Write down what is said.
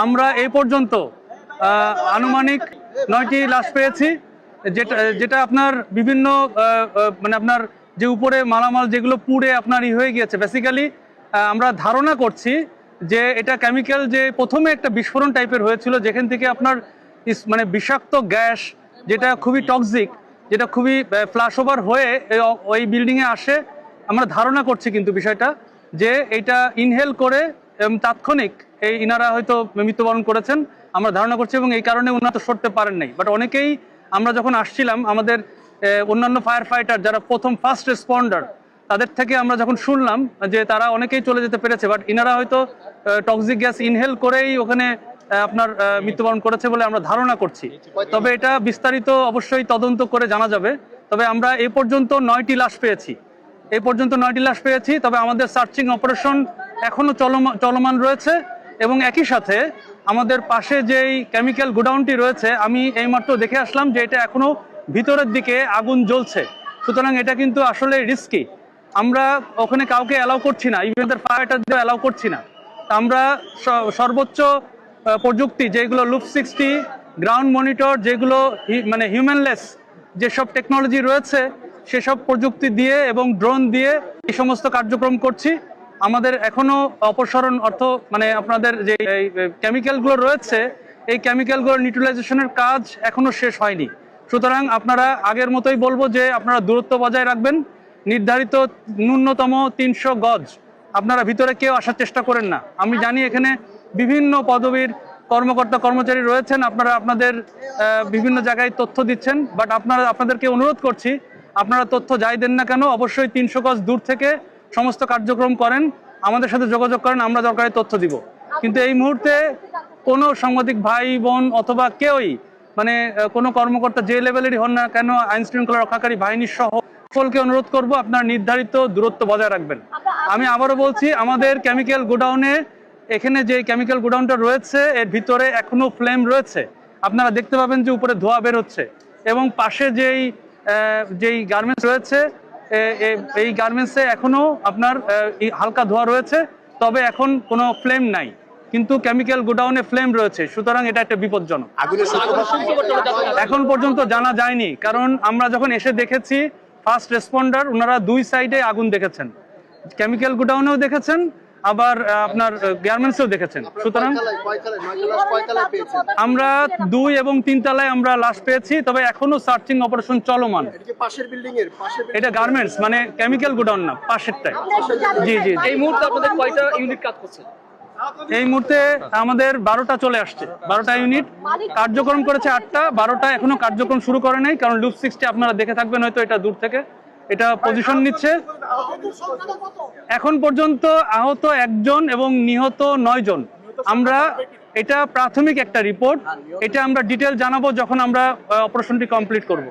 আমরা এই পর্যন্ত আনুমানিক নয়টি লাশ পেয়েছি, যেটা যেটা আপনার বিভিন্ন মানে আপনার যে উপরে মালামাল যেগুলো পুড়ে আপনার ই হয়ে গিয়েছে। বেসিক্যালি আমরা ধারণা করছি যে এটা কেমিক্যাল যে প্রথমে একটা বিস্ফোরণ টাইপের হয়েছিল, যেখান থেকে আপনার মানে বিষাক্ত গ্যাস যেটা খুবই টক্সিক যেটা খুবই ফ্লাশ ওভার হয়ে ওই বিল্ডিংয়ে আসে। আমরা ধারণা করছি কিন্তু বিষয়টা যে এটা ইনহেল করে তাৎক্ষণিক এই ইনারা হয়তো মৃত্যুবরণ করেছেন, আমরা ধারণা করছি এবং এই কারণে উন্নত সরতে পারেন নাই। বাট অনেকেই আমরা যখন আসছিলাম, আমাদের অন্যান্য ফায়ার ফাইটার যারা প্রথম ফার্স্ট রেসপন্ডার তাদের থেকে আমরা যখন শুনলাম যে তারা অনেকেই চলে যেতে পেরেছে বাট ইনারা হয়তো টক্সিক গ্যাস ইনহেল করেই ওখানে আপনার মৃত্যুবরণ করেছে বলে আমরা ধারণা করছি। তবে এটা বিস্তারিত অবশ্যই তদন্ত করে জানা যাবে। তবে আমরা এই পর্যন্ত নয়টি লাশ পেয়েছি। এই পর্যন্ত নয়টি লাশ পেয়েছি, তবে আমাদের সার্চিং অপারেশন এখনও চলমান চলমান রয়েছে। এবং একই সাথে আমাদের পাশে যেই কেমিক্যাল গোডাউনটি রয়েছে, আমি এইমাত্র দেখে আসলাম যে এটা এখনও ভিতরের দিকে আগুন জ্বলছে। সুতরাং এটা কিন্তু আসলে রিস্কি আমরা ওখানে কাউকে অ্যালাউ করছি না ইভেন ফায়ারটার দিয়ে অ্যালাউ করছি না। আমরা সর্বোচ্চ প্রযুক্তি যেগুলো লুপ সিক্সটি গ্রাউন্ড মনিটর যেগুলো মানে হিউম্যানলেস যেসব টেকনোলজি রয়েছে, সেসব প্রযুক্তি দিয়ে এবং ড্রোন দিয়ে এই সমস্ত কার্যক্রম করছি। আমাদের এখনও অপসারণ অর্থ মানে আপনাদের যে কেমিক্যালগুলো রয়েছে, এই কেমিক্যালগুলোর নিউট্রালাইজেশনের কাজ এখনও শেষ হয়নি। সুতরাং আপনারা আগের মতোই বলব যে আপনারা দূরত্ব বজায় রাখবেন। নির্ধারিত ন্যূনতম তিনশো গজ আপনারা ভিতরে কেউ আসার চেষ্টা করেন না। আমি জানি এখানে বিভিন্ন পদবীর কর্মকর্তা কর্মচারী রয়েছেন, আপনারা আপনাদের বিভিন্ন জায়গায় তথ্য দিচ্ছেন বাট আপনারা, আপনাদেরকে অনুরোধ করছি, আপনারা তথ্য যাই দেন না কেন, অবশ্যই তিনশো গজ দূর থেকে সমস্ত কার্যক্রম করেন, আমাদের সাথে যোগাযোগ করেন, আমরা দরকারি তথ্য দিব। কিন্তু এই মুহূর্তে কোনো সাংবাদিক ভাই, বোন অথবা কেউই মানে কোনো কর্মকর্তা যে লেভেলেরই হন না কেন আইন শৃঙ্খলা রক্ষাকারী বাহিনী সহ সকলকে অনুরোধ করব আপনার নির্ধারিত দূরত্ব বজায় রাখবেন। আমি আবারও বলছি, আমাদের কেমিক্যাল গোডাউনে এখানে যে কেমিক্যাল গোডাউনটা রয়েছে, এর ভিতরে এখনও ফ্লেম রয়েছে। আপনারা দেখতে পাবেন যে উপরে ধোঁয়া বের হচ্ছে এবং পাশে যেই যেই গার্মেন্টস রয়েছে এই গার্মেন্টসে এখনও আপনার হালকা ধোয়া রয়েছে তবে এখন কোনো ফ্লেম নাই। কিন্তু কেমিক্যাল গোডাউনে ফ্লেম রয়েছে সুতরাং এটা একটা বিপজ্জনক। এখন পর্যন্ত জানা যায়নি কারণ আমরা যখন এসে দেখেছি ফার্স্ট রেসপন্ডার ওনারা দুই সাইডে আগুন দেখেছেন। কেমিক্যাল গোডাউনেও দেখেছেন আবার আপনার গার্মেন্টসেও দেখেছেন। সুতরাং আমরা দুই এবং তিন তলায় আমরা লাশ পেয়েছি তবে এখনও সার্চিং অপারেশন চলমান। এটা কি পাশের বিল্ডিং এর? পাশের এটা গার্মেন্টস মানে কেমিক্যাল গোডাউন না পাশেরটাই। জি জি জি। এই মুহূর্তে আপনাদের কয়টা ইউনিট কাজ করছে? এই মুহূর্তে আমাদের বারোটা চলে আসছে। বারোটা ইউনিট কার্যক্রম করেছে আটটা বারোটা এখনও কার্যক্রম শুরু করে নাই কারণ লুপ সিক্সটি আপনারা দেখে থাকবেন হয়তো এটা দূর থেকে। এটা পজিশন নিচ্ছে। এখন পর্যন্ত আহত একজন এবং নিহত নয় জন। আমরা এটা প্রাথমিক একটা রিপোর্ট এটা আমরা ডিটেল জানাব যখন আমরা অপারেশনটি কমপ্লিট করব।